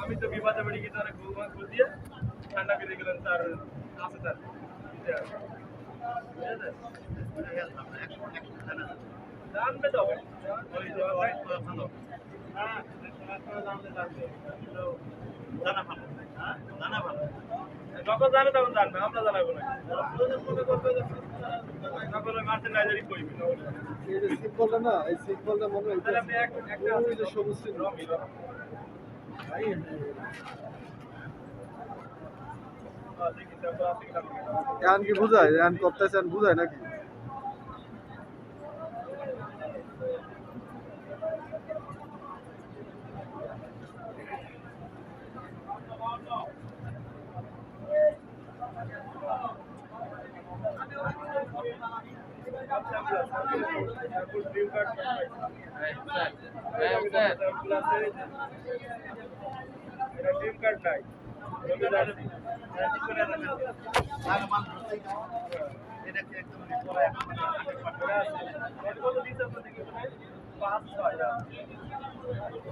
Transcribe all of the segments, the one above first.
আমি তো বিবাদে বেড়ে গিয়ে তার ঘুম ঘুম দিয়ে ঠান্ডা করে গেলেন তার আছে তার জানবে তো ওই যে ওই ভালো হ্যাঁ জানলে জানবে জানা ভালো জানা ভালো যখন জানে তখন জানবে আমরা জানাব না। মনে এখন কি বুঝায়? এখন করতেছেন বুঝায় নাকি?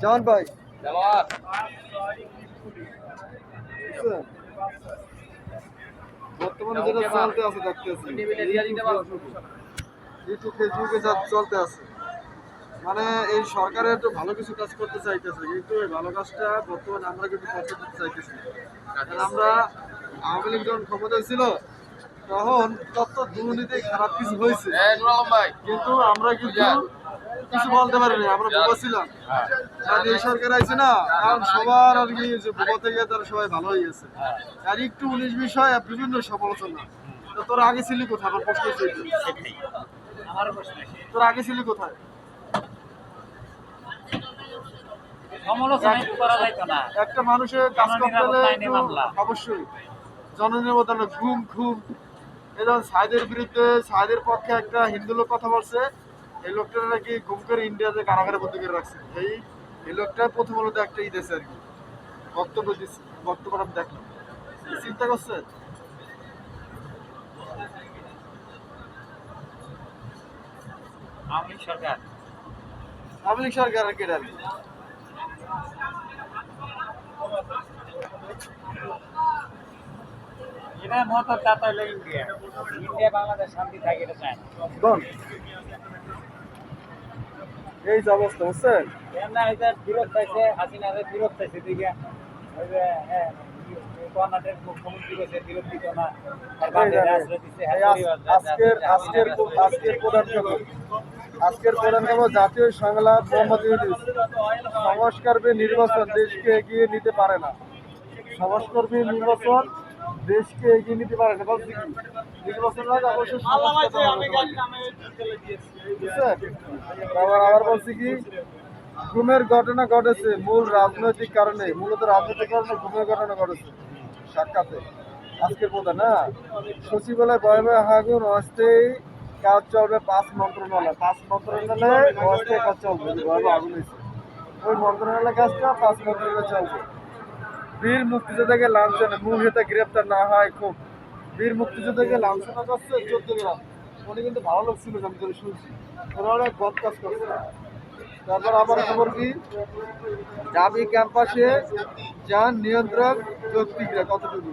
জামান ভাই। বর্তমানে যেটা চলতে আছে দেখতেছি। ইউটিউব ফেসবুকে যা চলতে আছে। মানে এই সরকারের তো ভালো কিছু কাজ করতে চাইতেছে কিন্তু এই ভালো কাজটা বর্তমানে আমরা কিন্তু করতে দিতে চাইতেছি কারণ আমরা আওয়ামী লীগ যখন ক্ষমতায় ছিল তখন তত দুর্নীতি খারাপ কিছু হয়েছে। কিন্তু আমরা কিন্তু কিছু বলতে পারিনি আমরা বোকা ছিলাম আর এই সরকার আছে না কারণ সবার আর কি যে বোকা থেকে তারা সবাই ভালো হয়ে গেছে। আর একটু উনিশ বিষয় বিভিন্ন সমালোচনা। তোর আগে ছিলি কোথায়? আমার প্রশ্ন ছিল। প্রশ্ন তোর আগে ছিলি কোথায়? একটু মানুষের কাজ করতে হলে। অবশ্যই। জননিরাপত্তা ঘুম ঘুম। যেমন সাইদের বিরুদ্ধে সাইদের পক্ষে একটা হিন্দু লোক কথা বলছে এই লোকটা নাকি ঘুম করে ইন্ডিয়াতে কারাগারে বন্দি করে রাখছে। এই এই লোকটা প্রথম মূলত একটা ই দেশে আর কি। বক্তব্য দিচ্ছে বক্তব্য আমি দেখলাম। চিন্তা করছেন আওয়ামী লীগ সরকার? আওয়ামী লীগ সরকারের কেটে আর মত চাতা হলো ইন্ডিয়া। ইন্ডিয়া বাংলাদেশ শান্তি থাকে এটা চায়। এই যে অবস্থা বুঝছেন? না এটা বিরোধ পাইছে হাসিনারে বিরোধ পাইছে দিকে ওই যে হ্যাঁ আজ- আজকের আজকের আজকের প্রধান আজকের প্রধান খবর জাতীয় সংলাপ মোহাম্মদ ইউনুস সংস্কারবে নির্বাচন দেশকে এগিয়ে নিতে পারে না। সংস্কারবে নির্বাচন দেশকে এগিয়ে নিতে পারে না। বলছি কি? নির্বাচন? আবার আবার বলছি কি? ঘুমের ঘটনা ঘটেছে মূল রাজনৈতিক কারণে। মূলত রাজনৈতিক কারণে ঘুমের ঘটনা ঘটেছে। সাক্ষাতে। আজকের প্রধান না সচিবালয় ভয়ে ভয়ে হাগুন অস্থায়ী কাজ চলবে পাঁচ মন্ত্রণালয়। পাঁচ মন্ত্রণালয়ে অস্থায়ী কাজ চলবে, যে ভয়ে ভয়ে আগুন হয়েছে। ওই মন্ত্রণালয় কাজটা পাঁচ মন্ত্রণালয় চলবে। বীর মুক্তিযোদ্ধাকে লাঞ্ছনা, মূল হেতে গ্রেপ্তার না হয় খুব। বীর মুক্তিযোদ্ধাকে লাঞ্ছনা করছে চোদ্দ গ্রাম উনি কিন্তু ভালো লোক ছিল, আমি তোর শুনছি। ওরা অনেক বদ কাজ করছে। তারপর আমার খবর কি? ডাবি ক্যাম্পাসে যান নিয়ন্ত্রক ব্যক্তিরা কতটুকু?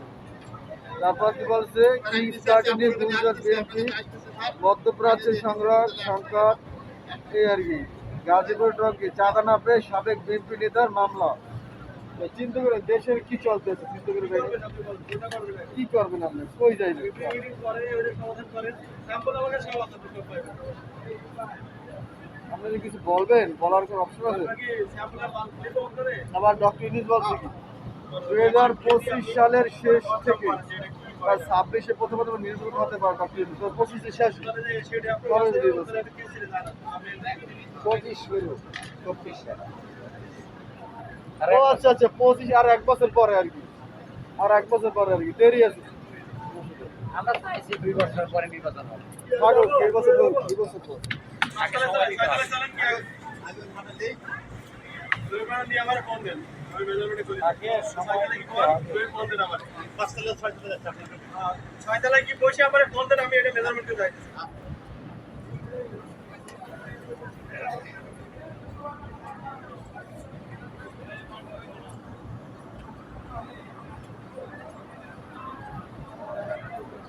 তারপর কি বলছে? কিংস পার্টি নিয়ে বিএনপি মধ্যপ্রাচ্য সংগ্রহ সংকট এই আর কি গাজীপুর টঙ্কি চাঁদা না পেয়ে সাবেক বিএনপি নেতার মামলা। চিন্তা করে দেশের কি চলতেছে? চিন্তা করে কি করবেন আপনি? কই যাইবেন আপনি কিছু বলবেন, বলার কোনো অপশন আছে? আবার ডক্টর ইউনিস বলছে কি? দুই হাজার পঁচিশ সালের শেষ থেকে আর ছাব্বিশে প্রথম প্রথম নির্বাচন হতে পারে ইউনিস পঁচিশে শেষ পঁচিশ চব্বিশ ও আচ্ছা আচ্ছা পঁচিশ আর এক বছর পরে আর কি আর এক বছর পরে আর কি দেরি আছে আমরা চাইছি দুই বছর পরে নির্বাচন হবে থাকুক এই বছর হোক দুই বছর পর আগে সময় দিতে হবে আগে সময় দিতে হবে ছয়তলায় কি বসে আমার ফোন দেন আমি এটা মেজারমেন্টে যাইতেছি